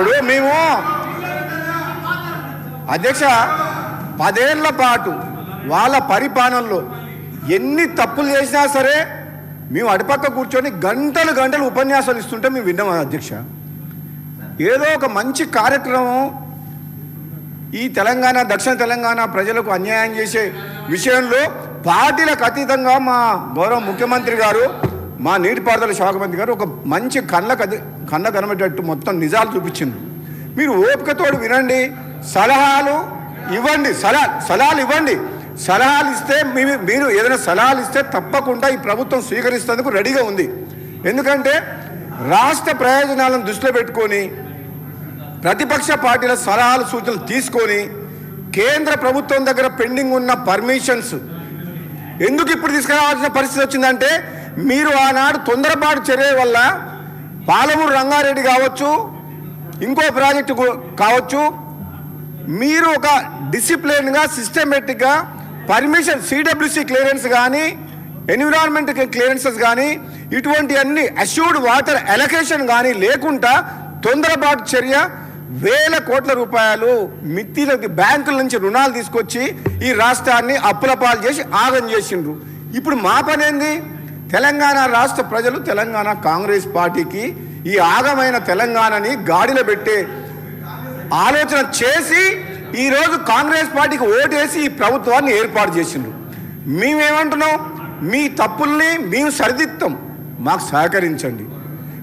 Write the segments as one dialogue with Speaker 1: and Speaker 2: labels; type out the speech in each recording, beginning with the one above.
Speaker 1: ఇప్పుడు మేము అధ్యక్ష పదేళ్ళ పాటు వాళ్ళ పరిపాలనలో ఎన్ని తప్పులు చేసినా సరే మేము అటుపక్క కూర్చొని గంటలు గంటలు ఉపన్యాసాలు ఇస్తుంటే మేము విన్నాం అధ్యక్ష. ఏదో ఒక మంచి కార్యక్రమం ఈ తెలంగాణ దక్షిణ తెలంగాణ ప్రజలకు అన్యాయం చేసే విషయంలో పార్టీలకు అతీతంగా మా గౌరవ ముఖ్యమంత్రి గారు మా నీటిపారుదల శాఖ మంత్రి గారు ఒక మంచి కళ్ళ కది కళ్ళ కనబడేటట్టు మొత్తం నిజాలు చూపించింది మీరు ఓపికతోడు వినండి సలహాలు ఇవ్వండి సలహా సలహాలు ఇవ్వండి. సలహాలు ఇస్తే మీ- మీరు ఏదైనా సలహాలు ఇస్తే తప్పకుండా ఈ ప్రభుత్వం స్వీకరిస్తేందుకు రెడీగా ఉంది. ఎందుకంటే రాష్ట్ర ప్రయోజనాలను దృష్టిలో పెట్టుకొని ప్రతిపక్ష పార్టీల సలహాలు సూచనలు తీసుకొని కేంద్ర ప్రభుత్వం దగ్గర పెండింగ్ ఉన్న పర్మిషన్స్ ఎందుకు ఇప్పుడు తీసుకురావాల్సిన పరిస్థితి వచ్చిందంటే మీరు ఆనాడు తొందరపాటు చర్య వల్ల పాలమూరు రంగారెడ్డి కావచ్చు ఇంకో ప్రాజెక్టు కావచ్చు మీరు ఒక డిసిప్లిన్గా సిస్టమేటిక్గా పర్మిషన్ సిడబ్ల్యూసి క్లియరెన్స్ కానీ ఎన్విరాన్మెంట్ క్లియరెన్సెస్ కానీ ఇటువంటి అన్ని అష్యూర్డ్ వాటర్ ఎలకేషన్ కానీ లేకుండా తొందరపాటు చర్య వేల కోట్ల రూపాయలు మిత్తిల బ్యాంకుల నుంచి రుణాలు తీసుకొచ్చి ఈ రాష్ట్రాన్ని అప్పుల పాలు చేసి ఆగం చేసిండ్రు. ఇప్పుడు మా పనేంది? తెలంగాణ రాష్ట్ర ప్రజలు తెలంగాణ కాంగ్రెస్ పార్టీకి ఈ ఆగమైన తెలంగాణని గాడిలో పెట్టే ఆలోచన చేసి ఈరోజు కాంగ్రెస్ పార్టీకి ఓటేసి ఈ ప్రభుత్వాన్ని ఏర్పాటు చేసిండ్రు. మేమేమంటున్నాం? మీ తప్పుల్ని మేము సరిదిద్దాం. మాకు సహకరించండి.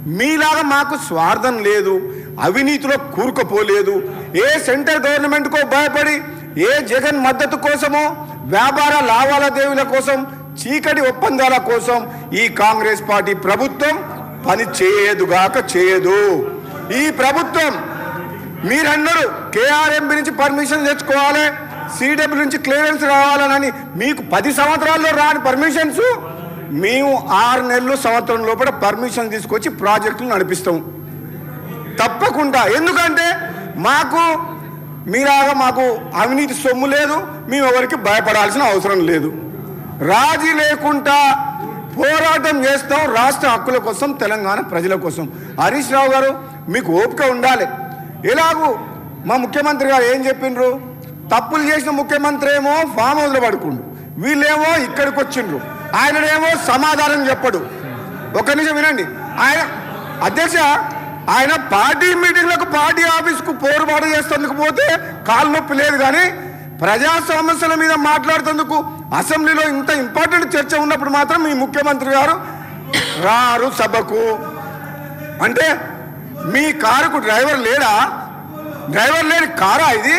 Speaker 1: మీలాగా మాకు స్వార్థం లేదు. అవినీతిలో కూరుకుపోలేదు. ఏ సెంటర్ గవర్నమెంట్కో భయపడి ఏ జగన్ మద్దతు కోసమో వ్యాపార లావాదేవీల కోసం చీకటి ఒప్పందాల కోసం ఈ కాంగ్రెస్ పార్టీ ప్రభుత్వం పని చేయదుగాక చేయదు. ఈ ప్రభుత్వం మీరన్నారు కేఆర్ఎంబి నుంచి పర్మిషన్ తెచ్చుకోవాలి సిడబ్ల్యూ నుంచి క్లియరెన్స్ రావాలని మీకు పది సంవత్సరాల్లో రాని పర్మిషన్స్ మేము ఆరు నెలలు సంవత్సరం లోపల పర్మిషన్ తీసుకొచ్చి ప్రాజెక్టులు నడిపిస్తాం. తప్పకుండా. ఎందుకంటే మాకు మీలాగా మాకు అవినీతి సొమ్ము లేదు మేము ఎవరికి భయపడాల్సిన అవసరం లేదు. రాజీ లేకుండా పోరాటం చేస్తాం రాష్ట్ర హక్కుల కోసం తెలంగాణ ప్రజల కోసం. హరీష్ రావు గారు మీకు ఓపిక ఉండాలి. ఎలాగూ మా ముఖ్యమంత్రి గారు ఏం చెప్పిండ్రు? తప్పులు చేసిన ముఖ్యమంత్రి ఏమో ఫామ్ హౌస్లో పడుకుండు. వీళ్ళేమో ఇక్కడికి వచ్చిండ్రు. ఆయననేమో సమాధానం చెప్పడు. ఒక నిమిషం వినండి. ఆయన అధ్యక్ష ఆయన పార్టీ మీటింగ్లకు పార్టీ ఆఫీస్కు పోరుబాటు చేసేందుకు పోతే కాలు నొప్పి లేదు కానీ ప్రజా సమస్యల మీద మాట్లాడుతందుకు అసెంబ్లీలో ఇంత ఇంపార్టెంట్ చర్చ ఉన్నప్పుడు మాత్రం మీ ముఖ్యమంత్రి గారు రారు సభకు. అంటే మీ కారుకు డ్రైవర్ లేడా? డ్రైవర్ లేని కారా ఇది?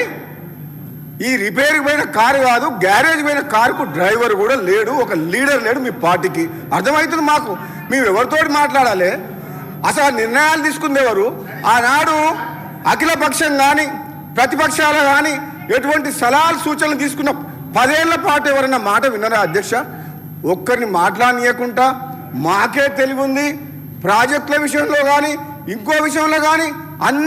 Speaker 1: ఈ రిపేర్కి పోయిన కారు కాదు గ్యారేజ్ పోయిన కారుకు డ్రైవర్ కూడా లేడు ఒక లీడర్ లేడు మీ పార్టీకి. అర్థమవుతుంది మాకు? మేము ఎవరితో మాట్లాడాలి? అసలు నిర్ణయాలు తీసుకుంది ఎవరు? ఆనాడు అఖిలపక్షం కానీ ప్రతిపక్షాలు కానీ ఎటువంటి సలహాలు సూచనలు తీసుకున్న పదేళ్ళ పాటు ఎవరైనా మాట విన్నారా అధ్యక్ష? ఒక్కరిని మాట్లాడనీయకుండా మాకే తెలివి ఉంది. ప్రాజెక్టుల విషయంలో కానీ ఇంకో విషయంలో కానీ అన్ని